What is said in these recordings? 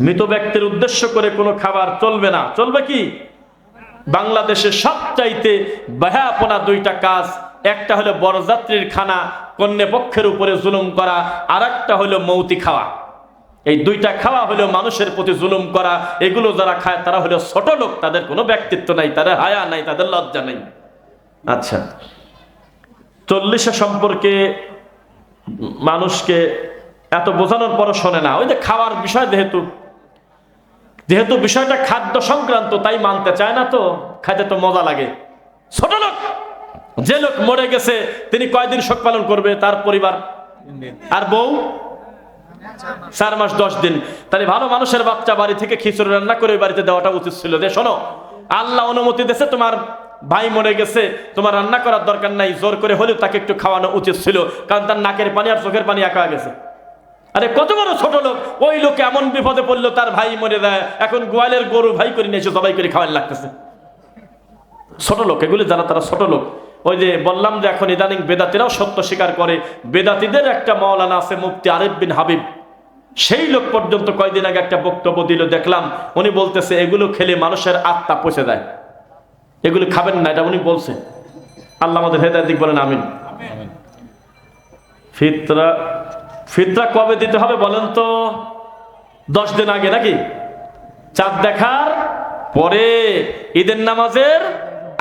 মৃত ব্যক্তির উদ্দেশ্য করে কোনো খাবার চলবে না। চলবে কি? বাংলাদেশে সবচাইতে বেহাপনা দুইটা কাজ। একটা হলো বরযাত্রীর খানা কন্যা পক্ষের উপরে জুলুম করা আর একটা হলো মৌতি খাওয়া। এই দুইটা খাওয়া হলো মানুষের প্রতি জুলুম করা। এগুলো যারা খায়, তারা হলো ছোট লোক, তাদের কোনো ব্যক্তিত্ব নাই, তাদের হায়া নাই, তাদের লজ্জা নেই। আচ্ছা। চল্লিশে সম্পর্কে মানুষকে এত বোঝানোর পরও শোনে না। ওই যে খাওয়ার বিষয় যেহেতু যেহেতু বিষয়টা খাদ্য সংক্রান্ত, তাই মানতে চায় না তো, খাইতে তো মজা লাগে। ছোট লোক, যে লোক মরে গেছে, তিনি কয়দিন শোক পালন করবে? তার পরিবার আর বউ? চার মাস, দশ দিন। তাহলে ভালো মানুষের বাচ্চা বাড়ি থেকে খিচুড়ি রান্না করে বাড়িতে দেওয়াটা উচিত ছিল। যে শোনো, আল্লাহ অনুমতি দিয়েছে তোমার ভাই মরে গেছে, তোমার রান্না করার দরকার নাই, জোর করে হলেও তাকে একটু খাওয়ানো উচিত ছিল, কারণ তার নাকের পানি আর চোখের পানি একা গেছে। আরে কত বড় ছোট লোক। ওই লোক এমন বিপদে পড়ল তার ভাই মরে দেয় এখন গোয়ালের গরু ভাই করে নিয়েছে সবাই করে খাওয়ার লাগতেছে। ছোট লোক এগুলি যারা তারা ছোট লোক। ওই যে বললাম যে এখন ইদানিং বেদাতিরাও সত্য স্বীকার করে বেদাতিদের একটা মাওলানা আছে মুফতি আরিফ বিন হাবিব। সেই লোক পর্যন্ত কয়দিন আগে একটা বক্তব্য দিল দেখলাম। উনি বলতেছে এগুলো খেলে মানুষের আত্মা পচে দেয় এগুলো খাবেন না এটা উনি বলছে। আল্লাহ আমাদের হেদায়ত দিক বলেন আমিন। ফিতরা ফিতরা কবে দিতে হবে বলেন তো? দশ দিন আগে নাকি? চাঁদ দেখার পরে, ঈদের নামাজের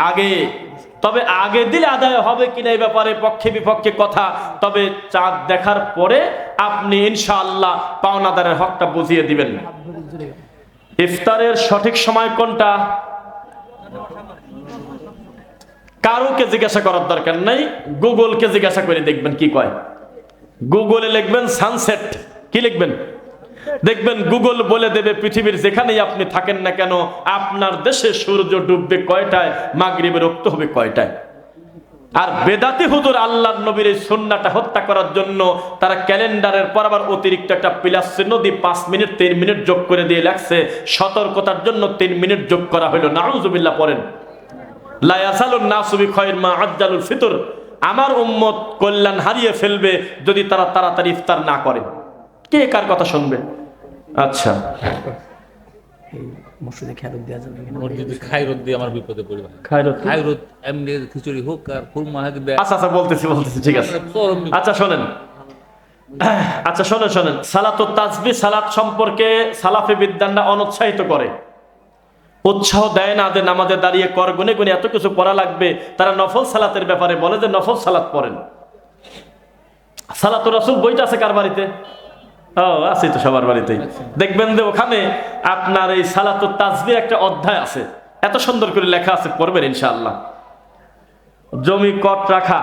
আগে। তবে আগে দিলে আদায় হবে কিনা এই ব্যাপারে পক্ষে বিপক্ষে কথা। তবে চাঁদ দেখার পরে আপনি ইনশাআল্লাহ পাওনাদারের হকটা বুঝিয়ে দিবেন ইফতারের সঠিক সময় কোনটা? কারোকে জিজ্ঞাসা করার দরকার নাই, গুগলকে জিজ্ঞাসা করে দেখবেন কি কয়। গুগলে লিখবেন সানসেট কি লিখবেন? দেখবেন গুগল বলে দেবে পৃথিবীর যেখানেই আপনি থাকেন না কেন, আপনার দেশে সূর্য ডুববে কয়টায়, মাগরিবের রক্ত হবে কয়টায়? আর বেদাতি হুজুর আল্লাহ নবীর এই সন্নাটা হত্যা করার জন্য তারা ক্যালেন্ডারের পর আবার অতিরিক্ত একটা প্লাস চিহ্ন দিয়ে পাঁচ মিনিট, তিন মিনিট যোগ করে দিয়ে লাগছে সতর্কতার জন্য তিন মিনিট যোগ করা হলো। নাউজুবিল্লাহ পড়েন। লায়াসালুন নাসুবি খয়ের মা আজ্জালুল ফিতর। আমার উম্মত কল্যাণ হারিয়ে ফেলবে যদি তারা তাড়াতাড়ি ইফতার না করে। কে কার কথা শুনবে? আচ্ছা। মসজিদে দেওয়া যাবে দিয়ে আমার বিপদে পড়বে। খায়রত এমনি খিচুড়ি হোক আর হোক আচ্ছা আচ্ছা বলতেছি বলতেছি ঠিক আছে। আচ্ছা শোনেন। আচ্ছা শোনেন শোনেন। সালাত সম্পর্কে সালাফে বিদ্যানরা অনুৎসাহিত করে। উৎসাহ দেয় না যে নামাজে দাঁড়িয়ে কর, গুনে গুনে এত কিছু পড়া লাগবে। তারা নফল সালাতের ব্যাপারে বলে যে নফল সালাত পড়েন। সালাতুর রাসূল বইটা আছে কার বাড়িতে? ও, আছে তো সবার বাড়িতেই। দেখবেন যে ওখানে আপনার এই সালাতুর তাজবির একটা অধ্যায় আছে। এত সুন্দর করে লেখা আছে, পড়বেন ইনশাআল্লাহ। জমি কট রাখা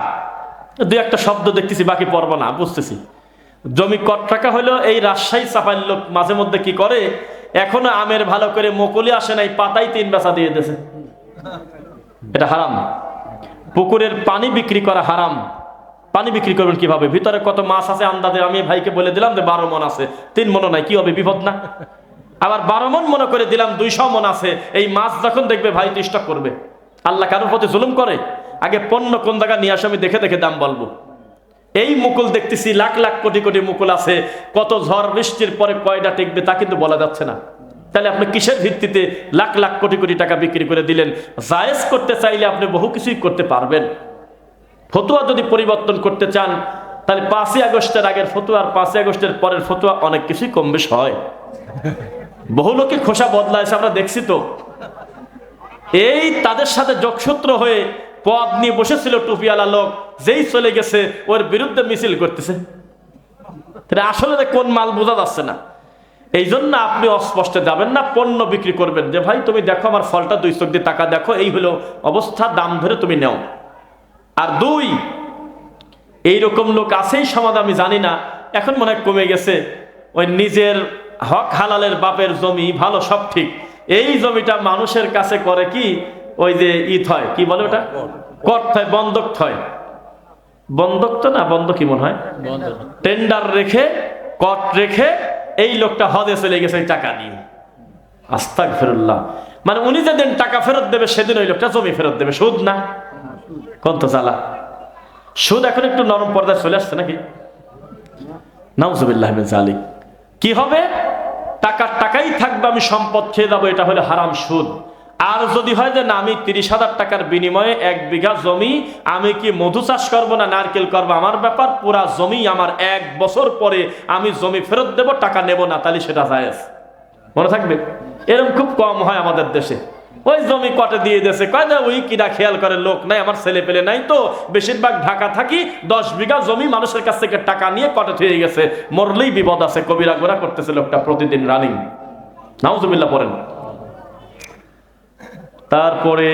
দুই একটা শব্দ দেখতেছি, বাকি পড়ব না, বুঝতেছি। জমি কট রাখা হলো এই রাজশাহী চাপাইল লোক মাঝে মধ্যে কি করে? এখনও আমের ভালো করে মকুলি আসে নাই পাতাই তিন বেচা দিয়ে দিয়েছে। এটা হারাম। পুকুরের পানি বিক্রি করা হারাম। পানি বিক্রি করবেন কীভাবে? ভিতরে কত মাছ আছে আন্দাজে? আমি ভাইকে বলে দিলাম যে বারো মন আছে। তিন মনও নাই, কি হবে, বিপদ না? আবার বারো মন মনে করে দিলাম দুইশো মন আছে। এই মাছ যখন দেখবে, ভাই স্টক করবে। আল্লাহ কারোর প্রতি জুলুম করে? আগে পণ্য কোন জায়গায় নিয়ে আসে আমি দেখে দেখে দাম বলব। এই মুকুল দেখতেছি, লাখ লাখ কোটি কোটি মুকুল আছে। কত ঝড় বৃষ্টির পরে কয়টা টিকবে তা কিন্তু বলা যাচ্ছে না। তাহলে আপনি কিসের ভিত্তিতে লাখ লাখ কোটি কোটি টাকা বিক্রি করে দিলেন? জায়েজ করতে চাইলে আপনি বহু কিছুই করতে পারবেন। ফতুয়া যদি পরিবর্তন করতে চান, তাহলে পাঁচই আগস্টের আগের ফতুয়া আর পাঁচই আগস্টের পরের ফতুয়া অনেক কিছুই কম বেশ হয়। বহু লোকে খোসা বদলাইছে আমরা দেখছি তো। এই তাদের সাথে যোগসূত্র হয়ে পদ নিয়ে বসেছিল টুপিওয়ালা লোক। যেই চলে গেছে ওর বিরুদ্ধে মিছিল করতেছে। আসলে কোন মাল বোঝা যাচ্ছে না। এই জন্য আপনি অস্পষ্টে যাবেন না পণ্য বিক্রি করবেন। যে ভাই তুমি দেখো আমার ফলটা দুই চোখ দিয়ে টাকা দেখো এই হলো অবস্থা দাম ধরে তুমি নেও। আর দুই এইরকম লোক আছেই সমাজ আমি জানি না। এখন মনে হয় কমে গেছে। ওই নিজের হক হালালের বাপের জমি ভালো সব ঠিক। এই জমিটা মানুষের কাছে করে কি? ওই যে ই হয় কি বলে ওটা? কট হয় বন্ধক থয় বন্ধক তো না বন্ধ কি মনে হয়? টেন্ডার রেখে কট রেখে এই লোকটা হদে চলে গেছে টাকা নিয়ে। আস্তাক ফেরুল্লাহ মানে উনি যেদিন টাকা ফেরত দেবে সেদিন ওই লোকটা জমি ফেরত দেবে। সুদ না? কোন তো জ্বালা। সুদ এখন একটু নরম পর্দায় চলে আসছে নাকি? নাউজুবিল্লাহ জালিক কি হবে? টাকার টাকাই থাকবে আমি সম্পদ খেয়ে যাব এটা হলে হারাম সুদ। আর যদি হয় যে না, আমি তিরিশ হাজার টাকার বিনিময়ে এক বিঘা জমি, আমি কি মধু চাষ করব না নারকেল করব? আমার ব্যাপার, পুরা জমি আমার এক বছর পরে আমি জমি ফেরত দেব, টাকা নেব না, তাহলে সেটা যায় মনে থাকবে? এরকম খুব কম হয় আমাদের দেশে। ওই জমি কটে দিয়ে দেশে কয় না, ওই কিনা খেয়াল করে, লোক নাই, আমার ছেলে পেলে নাই তো। বেশিরভাগ ঢাকা থাকি, দশ বিঘা জমি মানুষের কাছ থেকে টাকা নিয়ে কটে থয়ে গেছে? মরলেই বিপদ আছে, কবিরা গোরা করতেছে লোকটা প্রতিদিন রানিং নাউজুবিল্লাহ পড়েন। তারপরে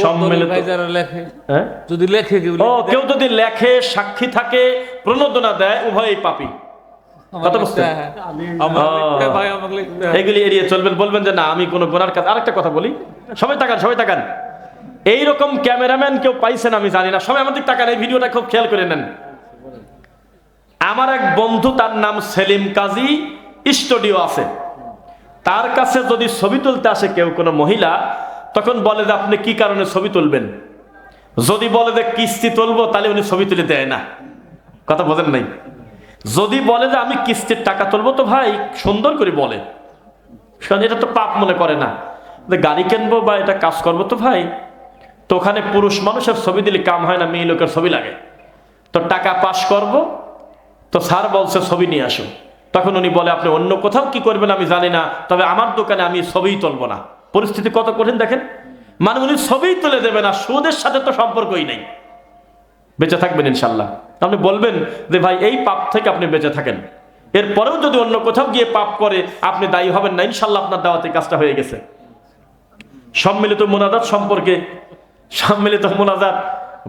সম্মিলিত লেখে? হ্যাঁ? যদি লেখে কেউ ও কেউ যদি লেখে সাক্ষী থাকে প্রণোদনা দেয় উভয়ই পাপি। এগুলি এড়িয়ে চলবেন বলবেন যে না আমি কোনো গোনার কাজ আরেকটা কথা বলি। সবাই তাকান সবাই তাকান। এইরকম ক্যামেরাম্যান কেউ পাইছেন আমি জানি না। সবাই আমাদের তাকান এই ভিডিওটা খুব খেয়াল করে নেন। আমার এক বন্ধু তার নাম সেলিম কাজী স্টুডিও আছে। তার কাছে যদি ছবি তুলতে আসে কেউ কোনো মহিলা তখন বলে যে, আপনি কি কারণে ছবি তুলবেন? যদি বলে যে, কিস্তি তুলবো, তাহলে উনি ছবি তুলে দেয় না। কথা বোঝেন নাই? যদি বলে যে, আমি কিস্তির টাকা তুলবো, তো ভাই সুন্দর করে বলে। এটা তো পাপ মনে করে না। গাড়ি কিনবো বা এটা কাজ করব তো ভাই। তো ওখানে পুরুষ মানুষের ছবি দিলে কাম হয় না, মেয়ে লোকের ছবি লাগে। তো টাকা পাস করব, তো স্যার বলছে, ছবি নিয়ে আসো। তখন উনি বলে, আপনি অন্য কোথাও কি করবেন আমি জানি না, তবে আমার দোকানে আমি ছবিই তুলবো না। পরিস্থিতি কত কঠিন দেখেন? মানে উনি ছবিই তুলে দেবে না, সুদের সাথে তো সম্পর্কই নেই। বেঁচে থাকবেন ইনশাল্লাহ আপনি বলবেন যে, ভাই, এই পাপ থেকে আপনি বেঁচে থাকেন। এরপরেও যদি অন্য কোথাও গিয়ে পাপ করে, আপনি দায়ী হবেন না ইনশাল্লাহ আপনার দাওয়াতে কাজটা হয়ে গেছে। সম্মিলিত মোনাজাত সম্পর্কে, সম্মিলিত মোনাজাত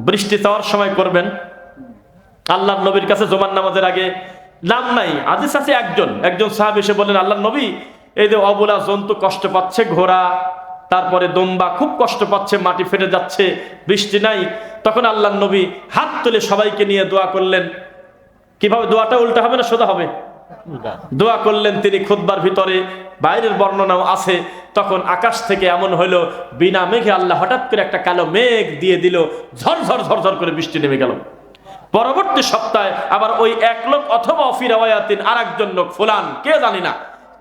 বৃষ্টি চাওয়ার সময় করবেন। আল্লাহ নবীর কাছে জমান নামাজের আগে, নাম নাই আজিজ আছে একজন একজন সাহাব এসে বললেন আল্লাহ নবী এই যে অবলা জন্তু কষ্ট পাচ্ছে ঘোড়া তারপরে দম্বা খুব কষ্ট পাচ্ছে মাটি ফেটে যাচ্ছে বৃষ্টি নাই। তখন আল্লাহ নবী হাত তুলে সবাইকে নিয়ে দোয়া করলেন। কীভাবে দোয়াটা উল্টা হবে না সোজা হবে? দোয়া করলেন তিনি খুদ্বার ভিতরে বাইরের বর্ণনাও আছে। তখন আকাশ থেকে এমন হলো বিনা মেঘে আল্লাহ হঠাৎ করে একটা কালো মেঘ দিয়ে দিল ঝর ঝর ঝর ঝর করে বৃষ্টি নেমে গেল। পরবর্তী সপ্তাহে আবার ওই এক লোক অথবা অফিরাওয়াতিন আর একজন লোক ফুলান কে জানি না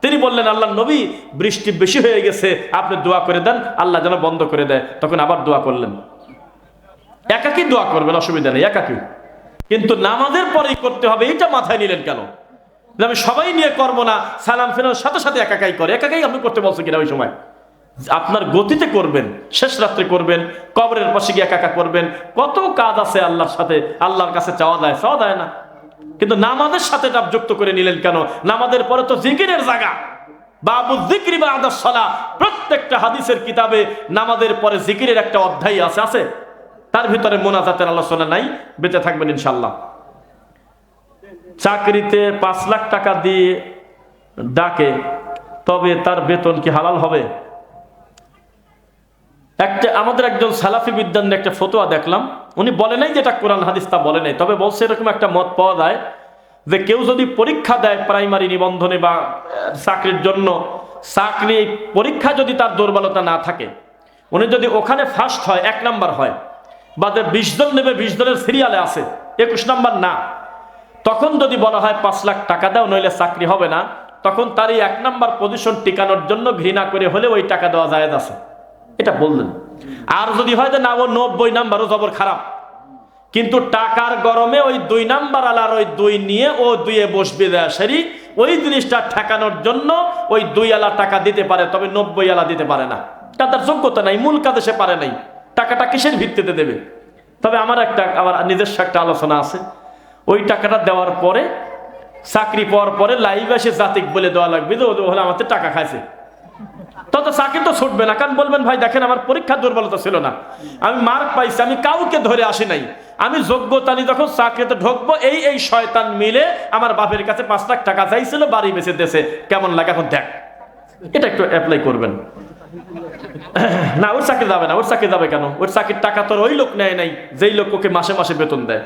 তিনি বললেন আল্লাহ নবী, বৃষ্টি বেশি হয়ে গেছে, আপনি দোয়া করে দেন, আল্লাহ যেন বন্ধ করে দেয়। তখন আবার দোয়া করলেন। একাকি দোয়া করবেন, অসুবিধা নেই, একাকি। কিন্তু নামাজের পরেই করতে হবে, এটা মাথায় নিলেন কেন? আমি সবাই নিয়ে করব না, সালাম ফেরানোর সাথে সাথে একাকাই করে। একাকাই আপনি করতে বলছেন কিনা ওই সময়? আপনার গতিতে করবেন, শেষ রাত্রে করবেন, কবরের পাশে গিয়ে একা একা করবেন। কত কাজ আছে আল্লাহর সাথে, আল্লাহর কাছে চাওয়া যায় চাওয়া যায় না। কিন্তু নামাজের সাথে এটা যুক্ত করে নিলেন কেন? নামাজের পরে তো জিকিরের জায়গা। বাবু জিক্রি বা আদার সলা। প্রত্যেকটা হাদিসের কিতাবে নামাজের পরে জিকিরের একটা অধ্যায় আছে আছে? তার ভিতরে মোনাজাতের আলোচনা নাই, বেঁচে থাকবেন ইনশাল্লাহ চাকরিতে পাঁচ লাখ টাকা দিয়ে ডাকে, তবে তার বেতন কি হালাল হবে? একটা, আমাদের একজন সালাফি বিদ্যান একটা ফতোয়া দেখলাম। উনি বলে নাই যেটা কোরআন হাদিস তা বলে নাই। তবে বলছে এরকম একটা মত পাওয়া যায় যে কেউ যদি পরীক্ষা দেয় প্রাইমারি নিবন্ধনে বা চাকরির জন্য, চাকরি পরীক্ষা যদি তার দুর্বলতা না থাকে, উনি যদি ওখানে ফার্স্ট হয়, এক নাম্বার হয়, বা যে বিশ জন নেবে, বিশ জনের সিরিয়ালে আছে, একুশ নাম্বার না, তখন যদি বলা হয় পাঁচ লাখ টাকা দাও, নইলে চাকরি হবে না, তখন তার এই এক নাম্বার পজিশন টিকানোর জন্য ঘৃণা করে হলে ওই টাকা দেওয়া যায় আছে। এটা বললেন। আর যদি হয় যে না, ও নব্বই নাম্বারও জবর খারাপ। কিন্তু টাকার গরমে ওই দুই নাম্বার আলার ওই দুই নিয়ে ও দুইয়ে বসবে দেয়া সেরি, ওই জিনিসটা ঠেকানোর জন্য ওই দুই আলা টাকা দিতে পারে, তবে নব্বই আলা দিতে পারে না। তার যোগ্যতা নাই, মূল কাজে সে পারে নাই। টাকাটা কিসের ভিত্তিতে দেবে? তবে আমার একটা, আমার নিজস্ব একটা আলোচনা আছে। ওই টাকাটা দেওয়ার পরে, চাকরি পাওয়ার পরে লাইভ এসে জাতিক বলে দেওয়া লাগবে যে ও হলে আমাদের টাকা খাইছে। তত চাকরি তো ছুটবে না। কারণ বলবেন, ভাই, দেখেন আমার পরীক্ষার দুর্বলতা ছিল না। আমি মার্ক পাইছি, আমি কাউকে ধরে আসি নাই। আমি যোগ্যতা নিয়ে যখন চাকরিতে ঢুকবো, এই এই শয়তান মিলে আমার বাপের কাছে পাঁচ লাখ টাকা চাইছিল, বাড়ি বেঁচে দেশে কেমন লাগে? এখন দেখ। এটা একটু অ্যাপ্লাই করবেন। না, ওর চাকরি যাবে না, ওর চাকরি যাবে কেন? ওর চাকরির টাকা তোর ওই লোক নেয় নাই, যেই লোক ওকে মাসে মাসে বেতন দেয়।